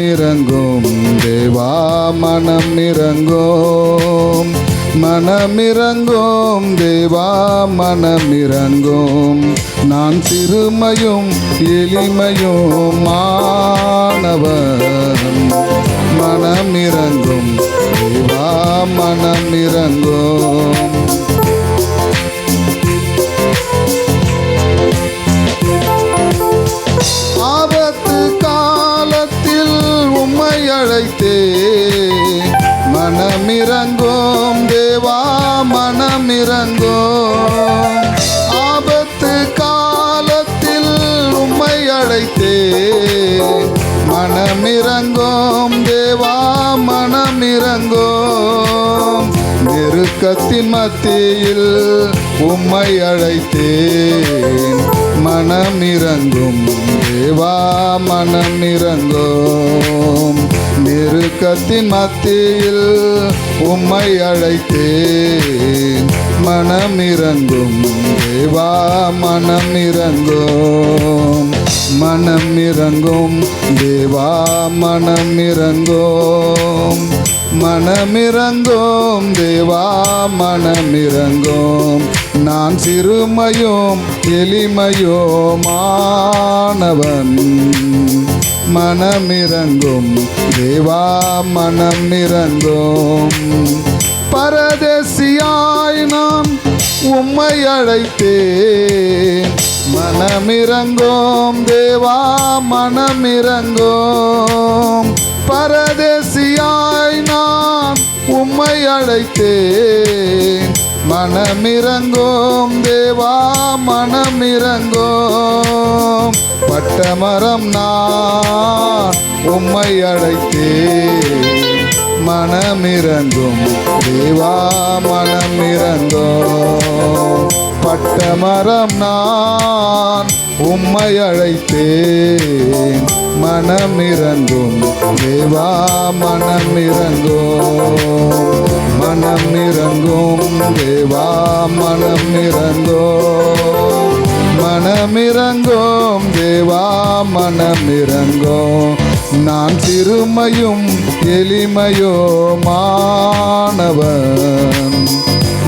இறங்கும் தேவா மனம் இறங்கும் தேவா மனம் இறங்கும் நான் சிறுமையும் எளிமையும் மாணவன் அழைத்தே. மனமிறங்கும் தேவா மனமிறங்கும் ஆபத்து காலத்தில் உம்மை அழைத்தே. மனமிறங்கும் தேவா மனமிறங்கும் நெருக்கத்தின் மத்தியில் உம்மை அழைத்தேன். மனமிறங்கும் தேவா மனமிறங்கும் நெருக்கத்தின் மத்தியில் உம்மை அழைத்தேன். மனம் இறங்கும் தேவா மனம் இறங்கும் மனம் இறங்கும் தேவா மனம் மனமிறங்கும். மனமிறங்கும் தேவா மனமிறங்கும். நான் சிறுமையும் எளிமையோமானவன். மனமிறங்கும். தேவா மனமிறங்கும். பரதேசியாய் நான் உம்மை அழைத்தேன். மனமிறங்கோம். தேவா மனமிறங்கோம். பரதேசியாய் நான் உம்மை அழைத்தேன். மனமிறங்கோம் தேவா மனமிறங்கோம் பட்டமரம் நான் உம்மை அழைத்தேன். மனமிறங்கும் தேவா மனமிறங்கோம் பட்ட மரம் நான் உம்மை அழைத்தேன். மனம் இறங்கும் தேவா மனம் இறங்கும் மனம் இறங்கும் தேவா மனம் இறங்கும் மனம் இறங்கும் தேவா மனம் இறங்கும் நான் சிறுமையும் எளிமையோ மாணவன்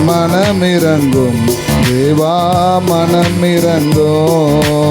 மனமிறங்கும் தேவா மனம் இறந்தோம்